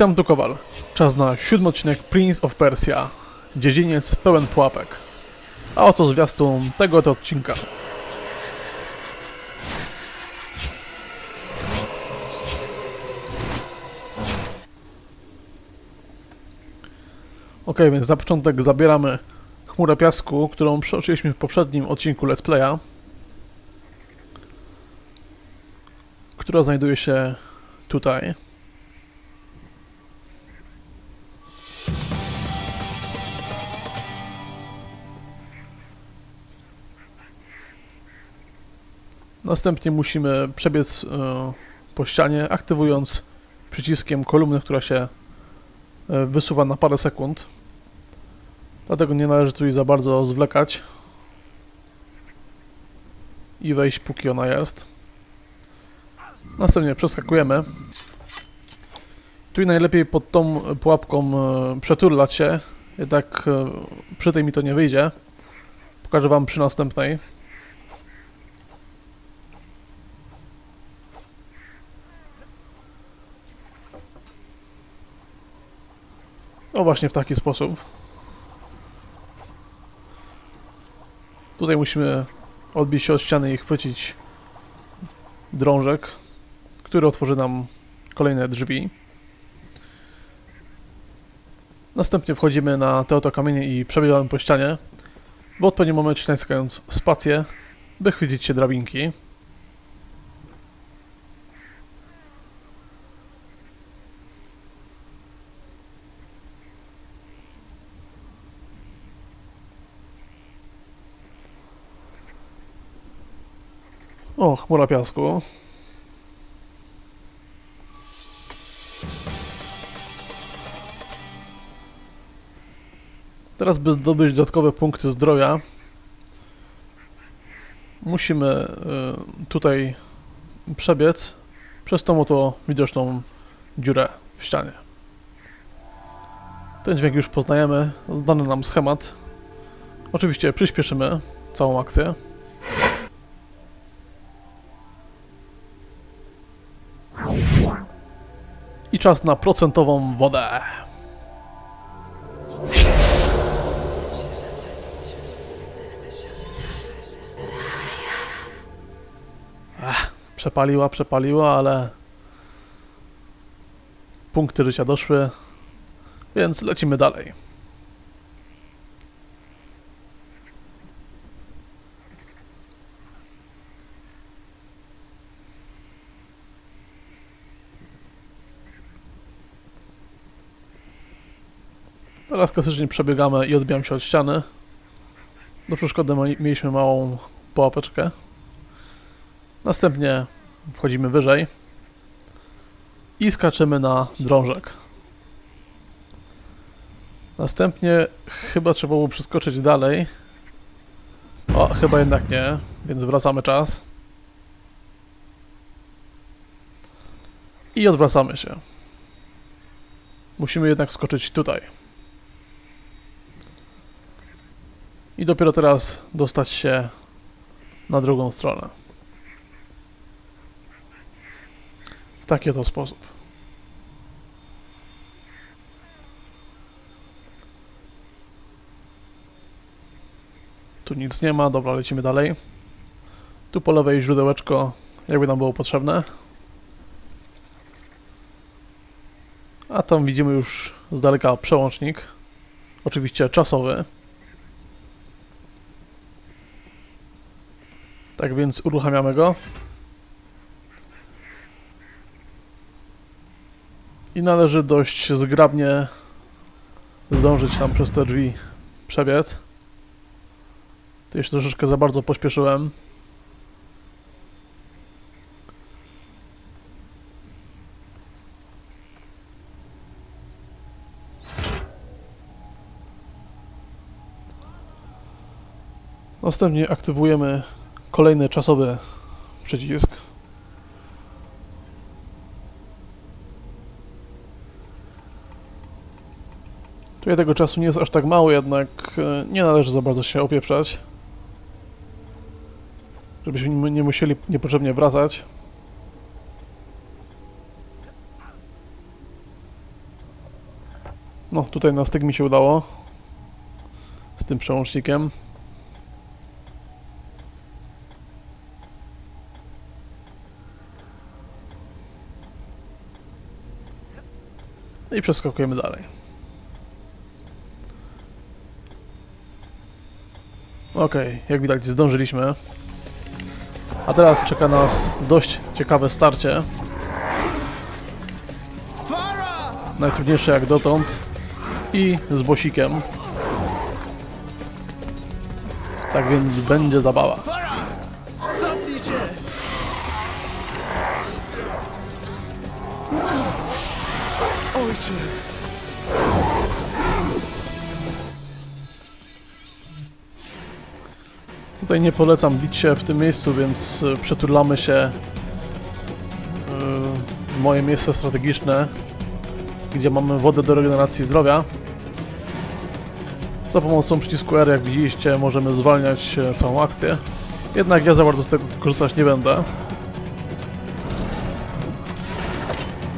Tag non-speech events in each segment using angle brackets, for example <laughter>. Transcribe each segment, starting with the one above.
Witam tu Kowal. Czas na siódmy odcinek Prince of Persia. Dziedziniec pełen pułapek. A oto zwiastun tego oto odcinka. Ok, więc na początek zabieramy chmurę piasku, którą przeoczyliśmy w poprzednim odcinku Let's Playa. Która znajduje się tutaj. Następnie musimy przebiec e, po ścianie, aktywując przyciskiem kolumny, która się e, wysuwa na parę sekund. Dlatego nie należy tu za bardzo zwlekać i wejść póki ona jest. Następnie przeskakujemy. Tu najlepiej pod tą pułapką e, przeturlać się, jednak przy tej mi to nie wyjdzie. Pokażę Wam przy następnej. O właśnie w taki sposób. Tutaj musimy odbić się od ściany i chwycić drążek, który otworzy nam kolejne drzwi. Następnie wchodzimy na te oto kamienie i przebiegamy po ścianie. W odpowiednim momencie naciskając spację, by chwycić się drabinki. O, chmura piasku. Teraz, by zdobyć dodatkowe punkty zdrowia, musimy y, tutaj przebiec przez tą oto widoczną dziurę w ścianie. Ten dźwięk już poznajemy, znany nam schemat. Oczywiście przyspieszymy całą akcję. Czas na procentową wodę. Ach, przepaliła, przepaliła, ale punkty życia doszły, więc lecimy dalej. Klasycznie przebiegamy i odbijam się od ściany. Do przeszkody mieliśmy małą pułapeczkę. Następnie wchodzimy wyżej i skaczemy na drążek. Następnie chyba trzeba było przeskoczyć dalej. O, chyba jednak nie, więc wracamy czas. I odwracamy się. Musimy jednak skoczyć tutaj. I dopiero teraz dostać się na drugą stronę. W taki oto sposób. Tu nic nie ma, dobra, lecimy dalej. Tu po lewej źródełeczko, jakby nam było potrzebne. A tam widzimy już z daleka przełącznik. Oczywiście czasowy. Tak więc uruchamiamy go. I należy dość zgrabnie zdążyć tam przez te drzwi przebiec. Tu jeszcze troszeczkę za bardzo pośpieszyłem. Następnie aktywujemy kolejny czasowy przycisk. Tutaj tego czasu nie jest aż tak mało, jednak e, nie należy za bardzo się opieprzać. Żebyśmy nie musieli niepotrzebnie wracać. No, tutaj na styk mi się udało. Z tym przełącznikiem. I przeskakujemy dalej. Okej, jak widać zdążyliśmy. A teraz czeka nas dość ciekawe starcie. Najtrudniejsze jak dotąd. I z bosikiem. Tak więc będzie zabawa. Zamknij się! Ojcze! Tutaj nie polecam bić się w tym miejscu, więc e, przeturlamy się e, w moje miejsce strategiczne, gdzie mamy wodę do regeneracji zdrowia. Za pomocą przycisku R, jak widzieliście, możemy zwalniać e, całą akcję. Jednak ja za bardzo z tego korzystać nie będę.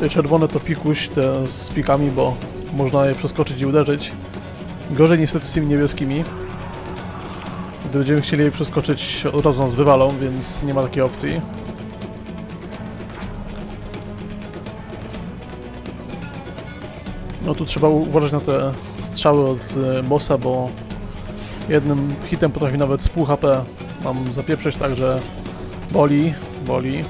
Te czerwone to pikuś, te z pikami, bo można je przeskoczyć i uderzyć. Gorzej niestety z tymi niebieskimi. Gdy będziemy chcieli jej przeskoczyć, od razu nas wywalą, więc nie ma takiej opcji. No tu trzeba uważać na te strzały od e, bossa, bo jednym hitem potrafi nawet z pół HP nam zapieprzeć, także boli, boli.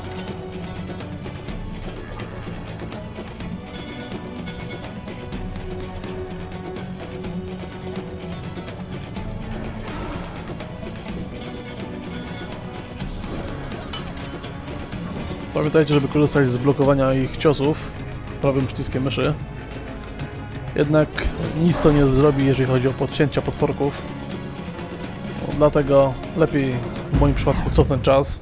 Pamiętajcie, żeby korzystać z blokowania ich ciosów prawym przyciskiem myszy. Jednak nic to nie zrobi, jeżeli chodzi o podcięcia potworków. No, dlatego lepiej w moim przypadku cofnąć czas.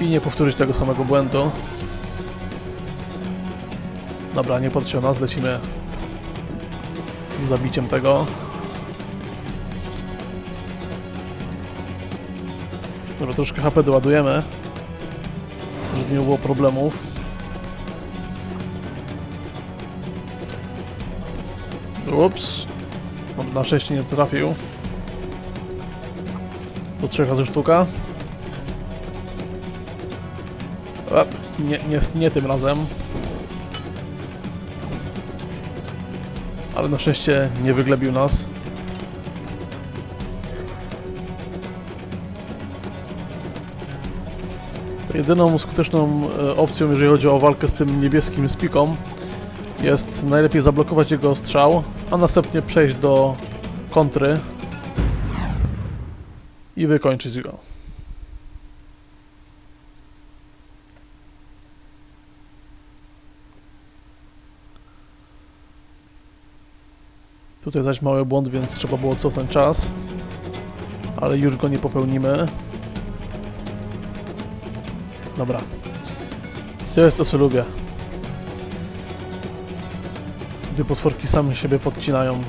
I nie powtórzyć tego samego błędu. Dobra, nie podciął nas, lecimy z zabiciem tego. Dobra, troszkę HP doładujemy, żeby nie było problemów. Ups. Na szczęście nie trafił. Do trzech razy sztuka. Nie, nie, nie tym razem. Ale na szczęście nie wyglebił nas. Jedyną skuteczną e, opcją, jeżeli chodzi o walkę z tym niebieskim spiką, jest najlepiej zablokować jego strzał, a następnie przejść do kontry i wykończyć go. Tutaj zaś mały błąd, więc trzeba było cofnąć czas. Ale już go nie popełnimy. Dobra. To jest to, co lubię. Gdy potworki same siebie podcinają.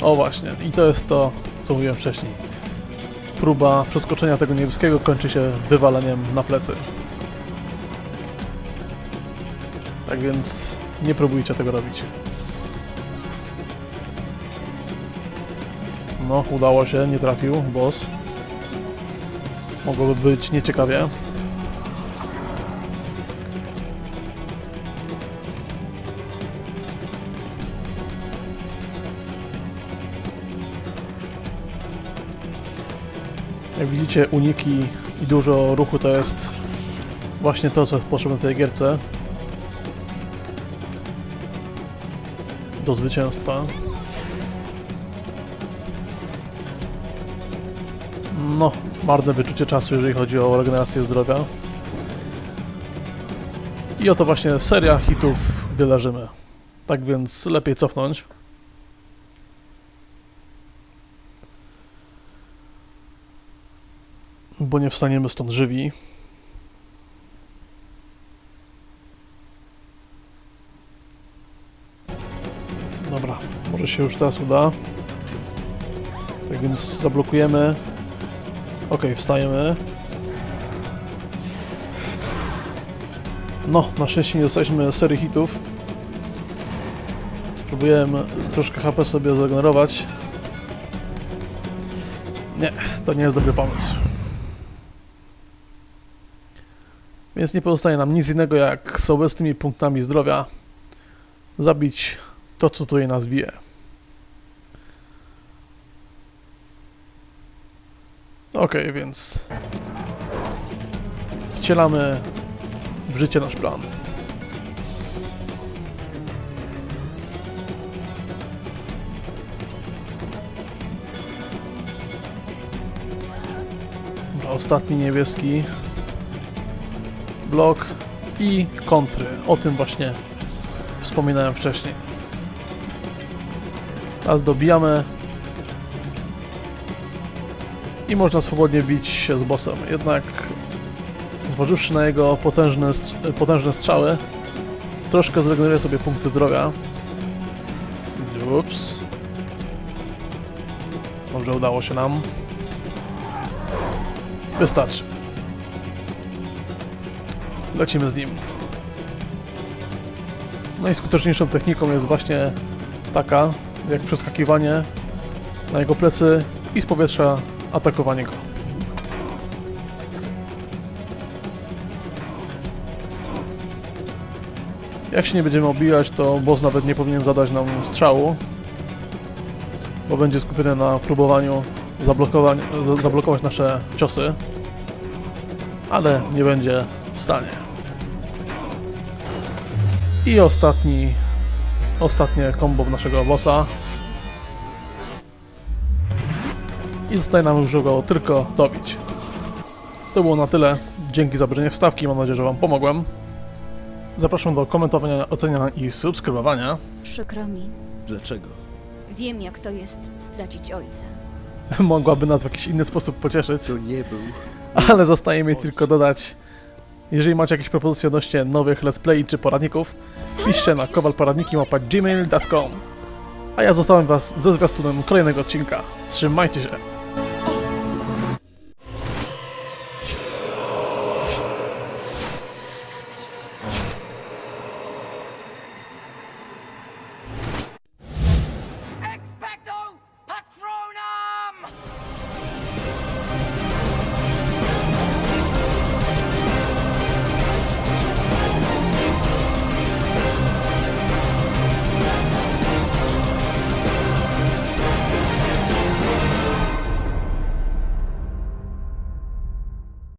O właśnie, i to jest to, co mówiłem wcześniej. Próba przeskoczenia tego niebieskiego kończy się wywaleniem na plecy. Tak więc nie próbujcie tego robić. No, udało się, nie trafił, boss. Mogłoby być nieciekawie. Jak widzicie, uniki i dużo ruchu to jest właśnie to, co potrzebne w tej gierce. Do zwycięstwa. No, marne wyczucie czasu, jeżeli chodzi o regenerację zdrowia. I oto właśnie seria hitów, gdy leżymy. Tak więc lepiej cofnąć. Bo nie wstaniemy stąd żywi. Się już teraz uda. Tak więc zablokujemy. Ok, wstajemy. No, na szczęście nie dostaliśmy serii hitów. Spróbujemy troszkę HP sobie zregenerować. Nie, to nie jest dobry pomysł. Więc nie pozostaje nam nic innego jak z obecnymi punktami zdrowia zabić to, co tutaj nas bije. Ok, więc wcielamy w życie nasz plan. Ostatni niebieski blok i kontry. O tym właśnie wspominałem wcześniej. Teraz dobijamy i można swobodnie bić się z bossem. Jednak zważywszy na jego potężne, potężne strzały, troszkę zregeneruję sobie punkty zdrowia. Ups. Dobrze, udało się nam. Wystarczy. Lecimy z nim. Najskuteczniejszą techniką jest właśnie taka, jak przeskakiwanie na jego plecy i z powietrza atakowanie go. Jak się nie będziemy obijać, to boss nawet nie powinien zadać nam strzału, bo będzie skupiony na próbowaniu zablokować nasze ciosy, ale nie będzie w stanie. I ostatni, ostatnie combo naszego bossa. I zostaje nam już go tylko dobić. To było na tyle. Dzięki za obejrzenie wstawki. Mam nadzieję, że Wam pomogłem. Zapraszam do komentowania, oceniania i subskrybowania. Przykro mi. Dlaczego? Wiem, jak to jest stracić ojca. <laughs> Mogłaby nas w jakiś inny sposób pocieszyć, To nie był. ale zostaje mi tylko dodać, jeżeli macie jakieś propozycje odnośnie nowych let's play czy poradników, piszcie na kowalporadniki.gmail.com A ja zostawiam Was ze zwiastunem kolejnego odcinka. Trzymajcie się!